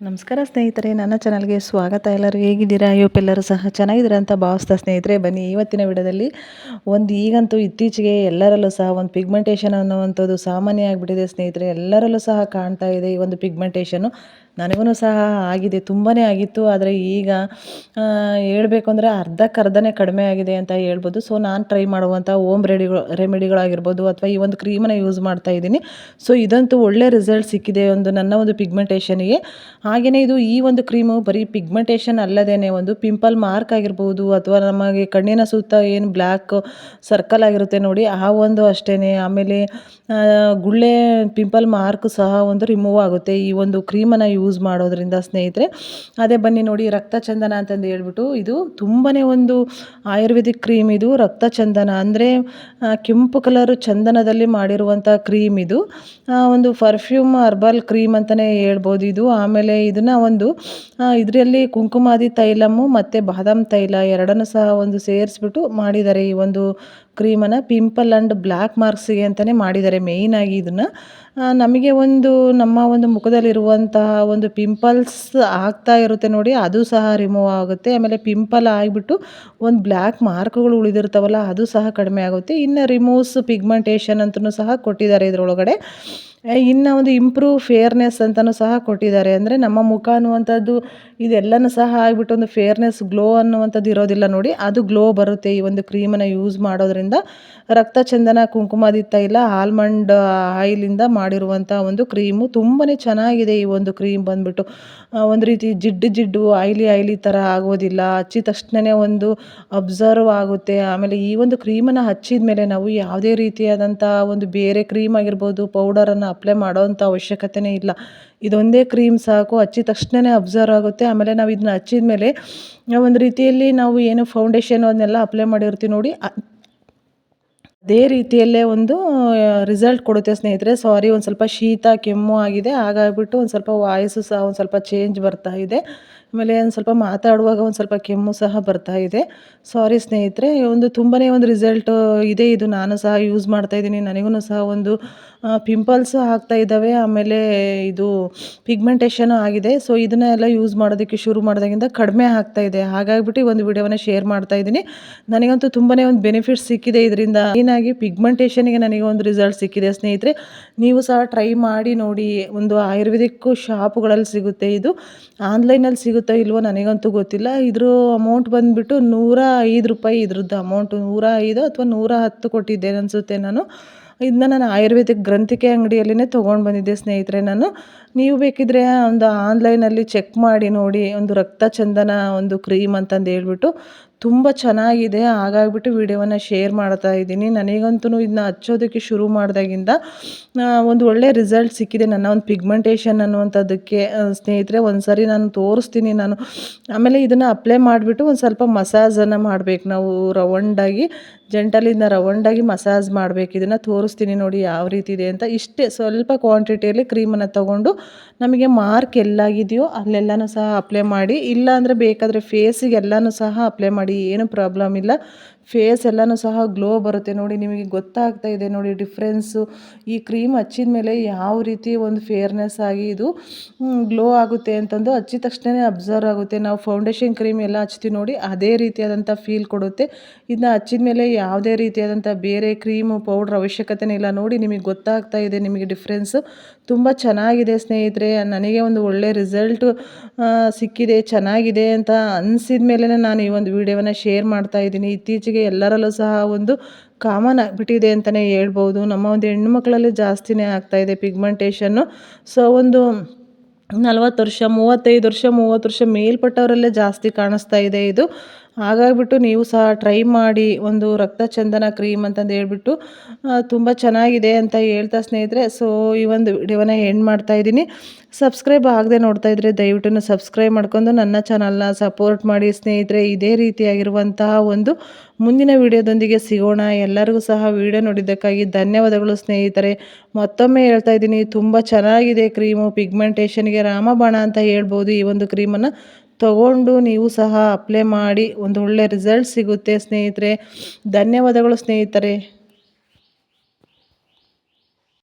ನಮಸ್ಕಾರ ಸ್ನೇಹಿತರೆ, ನನ್ನ ಚಾನಲ್ಗೆ ಸ್ವಾಗತ. ಎಲ್ಲರೂ ಹೇಗಿದ್ದೀರಾ? ಇವತ್ತು ಎಲ್ಲರೂ ಸಹ ಚೆನ್ನಾಗಿದ್ದೀರಾ ಅಂತ ಭಾವಿಸ್ತಾ ಸ್ನೇಹಿತರೆ, ಬನ್ನಿ ಇವತ್ತಿನ ವಿಡಿಯೋದಲ್ಲಿ ಒಂದು ಈಗಂತೂ ಇತ್ತೀಚೆಗೆ ಎಲ್ಲರಲ್ಲೂ ಸಹ ಒಂದು ಪಿಗ್ಮೆಂಟೇಷನ್ ಅನ್ನುವಂಥದ್ದು ಸಾಮಾನ್ಯ ಆಗಿಬಿಟ್ಟಿದೆ ಸ್ನೇಹಿತರೆ. ಎಲ್ಲರಲ್ಲೂ ಸಹ ಕಾಣ್ತಾ ಇದೆ ಈ ಒಂದು ಪಿಗ್ಮೆಂಟೇಷನು ನನಗೂ ಸಹ ಆಗಿದೆ ತುಂಬಾ ಆಗಿತ್ತು. ಆದರೆ ಈಗ ಹೇಳಬೇಕು ಅಂದರೆ ಅರ್ಧಕ್ಕರ್ಧನೇ ಕಡಿಮೆ ಆಗಿದೆ ಅಂತ ಹೇಳ್ಬೋದು. ಸೊ ನಾನು ಟ್ರೈ ಮಾಡುವಂಥ ಓಮ್ ರೆಡಿಗಳು ರೆಮಿಡಿಗಳಾಗಿರ್ಬೋದು ಅಥವಾ ಈ ಒಂದು ಕ್ರೀಮನ್ನು ಯೂಸ್ ಮಾಡ್ತಾ ಇದ್ದೀನಿ. ಸೊ ಇದಂತೂ ಒಳ್ಳೆ ರಿಸಲ್ಟ್ ಸಿಕ್ಕಿದೆ ಒಂದು ನನ್ನ ಒಂದು ಪಿಗ್ಮೆಂಟೇಷನಿಗೆ ಹಾಗೆಯೇ ಇದು ಈ ಒಂದು ಕ್ರೀಮು ಬರೀ ಪಿಗ್ಮೆಂಟೇಷನ್ ಅಲ್ಲದೇ ಒಂದು ಪಿಂಪಲ್ ಮಾರ್ಕ್ ಆಗಿರ್ಬೋದು ಅಥವಾ ನಮಗೆ ಕಣ್ಣಿನ ಸುತ್ತ ಏನು ಬ್ಲ್ಯಾಕ್ ಸರ್ಕಲ್ ಆಗಿರುತ್ತೆ ನೋಡಿ, ಆ ಒಂದು ಅಷ್ಟೇ ಆಮೇಲೆ ಗುಳ್ಳೆ ಪಿಂಪಲ್ ಮಾರ್ಕ್ ಸಹ ಒಂದು ರಿಮೂವ್ ಆಗುತ್ತೆ. ಈ ಒಂದು ಕ್ರೀಮನ್ನು ಮಾಡೋದ್ರಿಂದ ಸ್ನೇಹಿತರೆ. ಅದೇ ಬನ್ನಿ ನೋಡಿ ರಕ್ತ ಚಂದನ ಅಂತಂದು ಹೇಳ್ಬಿಟ್ಟು ಇದು ತುಂಬಾ ಒಂದು ಆಯುರ್ವೇದಿಕ್ ಕ್ರೀಮ್ ಇದು ರಕ್ತ ಚಂದನ ಅಂದರೆ ಕೆಂಪು ಕಲರ್ ಚಂದನದಲ್ಲಿ ಮಾಡಿರುವಂಥ ಕ್ರೀಮ್ ಇದು. ಒಂದು ಪರ್ಫ್ಯೂಮ್ ಹರ್ಬಲ್ ಕ್ರೀಮ್ ಅಂತಲೇ ಹೇಳ್ಬೋದು ಇದು. ಆಮೇಲೆ ಇದನ್ನು ಒಂದು ಇದರಲ್ಲಿ ಕುಂಕುಮಾದಿ ತೈಲಮ್ಮು ಮತ್ತು ಬಾದಾಮ್ ತೈಲ ಎರಡನ್ನೂ ಸಹ ಒಂದು ಸೇರಿಸ್ಬಿಟ್ಟು ಮಾಡಿದ್ದಾರೆ ಈ ಒಂದು ಕ್ರೀಮನ್ನು ಪಿಂಪಲ್ ಆ್ಯಂಡ್ ಬ್ಲ್ಯಾಕ್ ಮಾರ್ಕ್ಸಿಗೆ ಅಂತಲೇ ಮಾಡಿದ್ದಾರೆ ಮೇಯ್ನಾಗಿ ಇದನ್ನು. ನಮಗೆ ಒಂದು ನಮ್ಮ ಒಂದು ಮುಖದಲ್ಲಿರುವಂತಹ ಒಂದು ಪಿಂಪಲ್ಸ್ ಆಗ್ತಾ ಇರುತ್ತೆ ನೋಡಿ, ಅದು ಸಹ ರಿಮೂವ್ ಆಗುತ್ತೆ. ಆಮೇಲೆ ಪಿಂಪಲ್ ಆಗಿಬಿಟ್ಟು ಒಂದು ಬ್ಲ್ಯಾಕ್ ಮಾರ್ಕ್ಗಳು ಉಳಿದಿರ್ತಾವಲ್ಲ, ಅದು ಸಹ ಕಡಿಮೆ ಆಗುತ್ತೆ. ಇನ್ನು ರಿಮೂವ್ಸ್ ಪಿಗ್ಮೆಂಟೇಷನ್ ಅಂತಲೂ ಸಹ ಕೊಟ್ಟಿದ್ದಾರೆ ಇದರೊಳಗಡೆ. ಇನ್ನು ಒಂದು ಇಂಪ್ರೂವ್ ಫೇರ್ನೆಸ್ ಅಂತಲೂ ಸಹ ಕೊಟ್ಟಿದ್ದಾರೆ. ಅಂದರೆ ನಮ್ಮ ಮುಖ ಅನ್ನುವಂಥದ್ದು ಇದೆಲ್ಲನೂ ಸಹ ಆಗಿಬಿಟ್ಟು ಒಂದು ಫೇರ್ನೆಸ್ ಗ್ಲೋ ಅನ್ನುವಂಥದ್ದು ಇರೋದಿಲ್ಲ ನೋಡಿ. ಅದು ಗ್ಲೋ ಬರುತ್ತೆ ಈ ಒಂದು ಕ್ರೀಮನ್ನು ಯೂಸ್ ಮಾಡೋದ್ರಿಂದ. ರಕ್ತ ಚಂದನ, ಕುಂಕುಮದಿತ್ತ ಇಲ್ಲ ಆಲ್ಮಂಡ್ ಆಯಿಲಿಂದ ಮಾಡಿರುವಂಥ ಒಂದು ಕ್ರೀಮು ತುಂಬಾ ಚೆನ್ನಾಗಿದೆ ಈ ಒಂದು ಕ್ರೀಮ್ ಬಂದುಬಿಟ್ಟು. ಒಂದು ರೀತಿ ಜಿಡ್ಡು ಜಿಡ್ಡು ಆಯ್ಲಿ ಆಯ್ಲಿ ಥರ ಆಗೋದಿಲ್ಲ. ಹಚ್ಚಿದ ತಕ್ಷಣವೇ ಒಂದು ಅಬ್ಸರ್ವ್ ಆಗುತ್ತೆ. ಆಮೇಲೆ ಈ ಒಂದು ಕ್ರೀಮನ್ನು ಹಚ್ಚಿದ ಮೇಲೆ ನಾವು ಯಾವುದೇ ರೀತಿಯಾದಂಥ ಒಂದು ಬೇರೆ ಕ್ರೀಮ್ ಆಗಿರ್ಬೋದು ಪೌಡರನ್ನು ಅಪ್ಲೈ ಮಾಡೋವಂಥ ಅವಶ್ಯಕತೆನೇ ಇಲ್ಲ. ಇದೊಂದೇ ಕ್ರೀಮ್ ಸಾಕು ಹಚ್ಚಿದ ತಕ್ಷಣವೇ ಅಬ್ಸರ್ವ್ ಆಗುತ್ತೆ. ಆಮೇಲೆ ನಾವು ಇದನ್ನ ಹಚ್ಚಿದ ಮೇಲೆ ಒಂದು ರೀತಿಯಲ್ಲಿ ನಾವು ಏನು ಫೌಂಡೇಶನ್ ಅದನ್ನೆಲ್ಲ ಅಪ್ಲೈ ಮಾಡಿರ್ತೀವಿ ನೋಡಿ. ಅದೇ ರೀತಿಯಲ್ಲೇ ಒಂದು ರಿಸಲ್ಟ್ ಕೊಡುತ್ತೆ ಸ್ನೇಹಿತರೆ. ಸಾರಿ ಒಂದು ಸ್ವಲ್ಪ ಶೀತ, ಕೆಮ್ಮು ಆಗಿದೆ. ಹಾಗಾಗಿಬಿಟ್ಟು ಒಂದು ಸ್ವಲ್ಪ ವಾಯ್ಸು ಸಹ ಒಂದು ಸ್ವಲ್ಪ ಚೇಂಜ್ ಬರ್ತಾ ಇದೆ. ಆಮೇಲೆ ಒಂದು ಸ್ವಲ್ಪ ಮಾತಾಡುವಾಗ ಒಂದು ಸ್ವಲ್ಪ ಕೆಮ್ಮು ಸಹ ಬರ್ತಾ ಇದೆ. ಸಾರಿ ಸ್ನೇಹಿತರೆ, ಒಂದು ತುಂಬನೇ ಒಂದು ರಿಸಲ್ಟ್ ಇದೆ ಇದು. ನಾನು ಸಹ ಯೂಸ್ ಮಾಡ್ತಾ ಇದ್ದೀನಿ. ನನಗೂ ಸಹ ಒಂದು ಪಿಂಪಲ್ಸ್ ಆಗ್ತಾ ಇದ್ದಾವೆ. ಆಮೇಲೆ ಇದು ಪಿಗ್ಮೆಂಟೇಷನ್ ಆಗಿದೆ. ಸೊ ಇದನ್ನೆಲ್ಲ ಯೂಸ್ ಮಾಡೋದಕ್ಕೆ ಶುರು ಮಾಡಿದಾಗಿಂದ ಕಡಿಮೆ ಆಗ್ತಾ ಇದೆ. ಹಾಗಾಗಿಬಿಟ್ಟು ಒಂದು ವಿಡಿಯೋನ ಶೇರ್ ಮಾಡ್ತಾ ಇದ್ದೀನಿ. ನನಗಂತೂ ತುಂಬಾ ಒಂದು ಬೆನಿಫಿಟ್ ಸಿಕ್ಕಿದೆ ಇದರಿಂದ. ಏನಾಗಿ ಪಿಗ್ಮೆಂಟೇಷನ್ಗೆ ನನಗೆ ಒಂದು ರಿಸಲ್ಟ್ ಸಿಕ್ಕಿದೆ ಸ್ನೇಹಿತರೆ. ನೀವು ಸಹ ಟ್ರೈ ಮಾಡಿ ನೋಡಿ. ಒಂದು ಆಯುರ್ವೇದಿಕ್ ಶಾಪ್ಗಳಲ್ಲಿ ಸಿಗುತ್ತೆ ಇದು. ಆನ್ಲೈನಲ್ಲಿ ಸಿಗುತ್ತೋ. ಇಲ್ವೋ ನನಗಂತೂ ಗೊತ್ತಿಲ್ಲ. ಇದ್ರ ಅಮೌಂಟ್ ಬಂದುಬಿಟ್ಟು ನೂರ ಐದು ರೂಪಾಯಿ ಇದ್ರದ್ದು ಅಮೌಂಟು ನೂರ ಐದು ಅಥವಾ ನೂರ ಹತ್ತು ಕೊಟ್ಟಿದ್ದೇನೆ ಅನಿಸುತ್ತೆ ನಾನು. ಇದನ್ನ ನಾನು ಆಯುರ್ವೇದಿಕ್ ಗ್ರಂಥಿಕೆ ಅಂಗಡಿಯಲ್ಲಿನೇ ತೊಗೊಂಡು ಬಂದಿದ್ದೆ ಸ್ನೇಹಿತರೆ ನಾನು. ನೀವು ಬೇಕಿದ್ರೆ ಒಂದು ಆನ್ಲೈನಲ್ಲಿ ಚೆಕ್ ಮಾಡಿ ನೋಡಿ, ಒಂದು ರಕ್ತ ಚಂದನ, ಒಂದು ಕ್ರೀಮ್ ಅಂತಂದು ಹೇಳ್ಬಿಟ್ಟು. ತುಂಬ ಚೆನ್ನಾಗಿದೆ. ಹಾಗಾಗ್ಬಿಟ್ಟು ವಿಡಿಯೋವನ್ನು ಶೇರ್ ಮಾಡ್ತಾ ಇದ್ದೀನಿ. ನನಗಂತೂ ಇದನ್ನ ಹಚ್ಚೋದಕ್ಕೆ ಶುರು ಮಾಡಿದಾಗಿಂದ ಒಂದು ಒಳ್ಳೆ ರಿಸಲ್ಟ್ ಸಿಕ್ಕಿದೆ. ನನ್ನ ಒಂದು ಪಿಗ್ಮೆಂಟೇಷನ್ ಅನ್ನುವಂಥದ್ದಕ್ಕೆ ಸ್ನೇಹಿತರೆ ಒಂದು ಸರಿ ನಾನು ತೋರಿಸ್ತೀನಿ ನಾನು. ಆಮೇಲೆ ಇದನ್ನು ಅಪ್ಲೈ ಮಾಡಿಬಿಟ್ಟು ಒಂದು ಸ್ವಲ್ಪ ಮಸಾಜನ್ನು ಮಾಡಬೇಕು ನಾವು ರೌಂಡಾಗಿ ಜಂಟಲಿಂದ ರೌಂಡಾಗಿ ಮಸಾಜ್ ಮಾಡಬೇಕು. ಇದನ್ನು ತೋರಿಸ್ತೀನಿ ನೋಡಿ ಯಾವ ರೀತಿ ಇದೆ ಅಂತ. ಇಷ್ಟೇ ಸ್ವಲ್ಪ ಕ್ವಾಂಟಿಟಿಯಲ್ಲಿ ಕ್ರೀಮನ್ನು ತಗೊಂಡು ನಮಗೆ ಮಾರ್ಕ್ ಎಲ್ಲಾಗಿದೆಯೋ ಅಲ್ಲೆಲ್ಲನೂ ಸಹ ಅಪ್ಲೈ ಮಾಡಿ. ಇಲ್ಲ ಅಂದರೆ ಬೇಕಾದರೆ ಫೇಸಿಗೆಲ್ಲನೂ ಸಹ ಅಪ್ಲೈ ಮಾಡಿ. ಏನು ಪ್ರಾಬ್ಲಮ್ ಇಲ್ಲ. ಫೇಸ್ ಎಲ್ಲನೂ ಸಹ ಗ್ಲೋ ಬರುತ್ತೆ ನೋಡಿ, ನಿಮಗೆ ಗೊತ್ತಾಗ್ತಾ ಇದೆ ನೋಡಿ ಡಿಫ್ರೆನ್ಸು ಈ ಕ್ರೀಮ್ ಹಚ್ಚಿದ ಮೇಲೆ ಯಾವ ರೀತಿ ಒಂದು ಫೇರ್ನೆಸ್ ಆಗಿ ಇದು ಗ್ಲೋ ಆಗುತ್ತೆ ಅಂತಂದು ಹಚ್ಚಿದ ತಕ್ಷಣ ಅಬ್ಸರ್ವ್ ಆಗುತ್ತೆ. ನಾವು ಫೌಂಡೇಶನ್ ಕ್ರೀಮ್ ಎಲ್ಲ ಹಚ್ತೀವಿ ನೋಡಿ, ಅದೇ ರೀತಿಯಾದಂಥ ಫೀಲ್ ಕೊಡುತ್ತೆ. ಇದನ್ನ ಹಚ್ಚಿದ ಮೇಲೆ ಯಾವುದೇ ರೀತಿಯಾದಂಥ ಬೇರೆ ಕ್ರೀಮು ಪೌಡ್ರ್ ಅವಶ್ಯಕತೆನೇ ಇಲ್ಲ ನೋಡಿ, ನಿಮಗೆ ಗೊತ್ತಾಗ್ತಾ ಇದೆ ನಿಮಗೆ ಡಿಫ್ರೆನ್ಸು ತುಂಬ ಚೆನ್ನಾಗಿದೆ ಸ್ನೇಹಿತರೆ, ನನಗೆ ಒಂದು ಒಳ್ಳೆ ರಿಸಲ್ಟು ಸಿಕ್ಕಿದೆ, ಚೆನ್ನಾಗಿದೆ ಅಂತ ಅನ್ಸಿದ ಮೇಲೆ ನಾನು ಈ ಒಂದು ವಿಡಿಯೋವನ್ನು ಶೇರ್ ಮಾಡ್ತಾ ಇದ್ದೀನಿ. ಇತ್ತೀಚೆಗೆ ಎಲ್ಲರಲ್ಲೂ ಸಹ ಒಂದು ಕಾಮನ್ ಆಗಿಬಿಟ್ಟಿದೆ ಅಂತಲೇ ಹೇಳ್ಬೋದು. ನಮ್ಮ ಒಂದು ಹೆಣ್ಣು ಜಾಸ್ತಿನೇ ಆಗ್ತಾಯಿದೆ ಪಿಗ್ಮೆಂಟೇಷನ್ನು ಸೊ ಒಂದು ನಲ್ವತ್ತು ವರ್ಷ, ಮೂವತ್ತೈದು ವರ್ಷ, ಮೂವತ್ತು ವರ್ಷ ಮೇಲ್ಪಟ್ಟವರಲ್ಲೇ ಜಾಸ್ತಿ ಕಾಣಿಸ್ತಾ ಇದೆ ಇದು. ಹಾಗಾಗಿಬಿಟ್ಟು ನೀವು ಸಹ ಟ್ರೈ ಮಾಡಿ ಒಂದು ರಕ್ತ ಚಂದನ ಕ್ರೀಮ್ ಅಂತಂದು ಹೇಳ್ಬಿಟ್ಟು ತುಂಬ ಚೆನ್ನಾಗಿದೆ ಅಂತ ಹೇಳ್ತಾ ಸ್ನೇಹಿತರೆ. ಸೊ ಈ ಒಂದು ವಿಡಿಯೋನ ಎಂಡ್ ಮಾಡ್ತಾ ಇದ್ದೀನಿ. ಸಬ್ಸ್ಕ್ರೈಬ್ ಆಗದೆ ನೋಡ್ತಾ ಇದ್ರೆ ದಯವಿಟ್ಟು ಸಬ್ಸ್ಕ್ರೈಬ್ ಮಾಡ್ಕೊಂಡು ನನ್ನ ಚಾನಲ್ನ ಸಪೋರ್ಟ್ ಮಾಡಿ ಸ್ನೇಹಿತರೆ. ಇದೇ ರೀತಿಯಾಗಿರುವಂತಹ ಒಂದು ಮುಂದಿನ ವಿಡಿಯೋದೊಂದಿಗೆ ಸಿಗೋಣ. ಎಲ್ಲರಿಗೂ ಸಹ ವಿಡಿಯೋ ನೋಡಿದ್ದಕ್ಕಾಗಿ ಧನ್ಯವಾದಗಳು ಸ್ನೇಹಿತರೆ. ಮತ್ತೊಮ್ಮೆ ಹೇಳ್ತಾ ಇದ್ದೀನಿ, ತುಂಬ ಚೆನ್ನಾಗಿದೆ ಕ್ರೀಮು ಪಿಗ್ಮೆಂಟೇಷನ್ಗೆ ರಾಮಬಾಣ ಅಂತ ಹೇಳ್ಬೋದು ಈ ಒಂದು ಕ್ರೀಮನ್ನು ತಗೊಂಡು ನೀವು ಸಹ ಅಪ್ಲೈ ಮಾಡಿ ಒಂದು ಒಳ್ಳೆ ರಿಸಲ್ಟ್ ಸಿಗುತ್ತೆ ಸ್ನೇಹಿತರೆ. ಧನ್ಯವಾದಗಳು ಸ್ನೇಹಿತರೆ.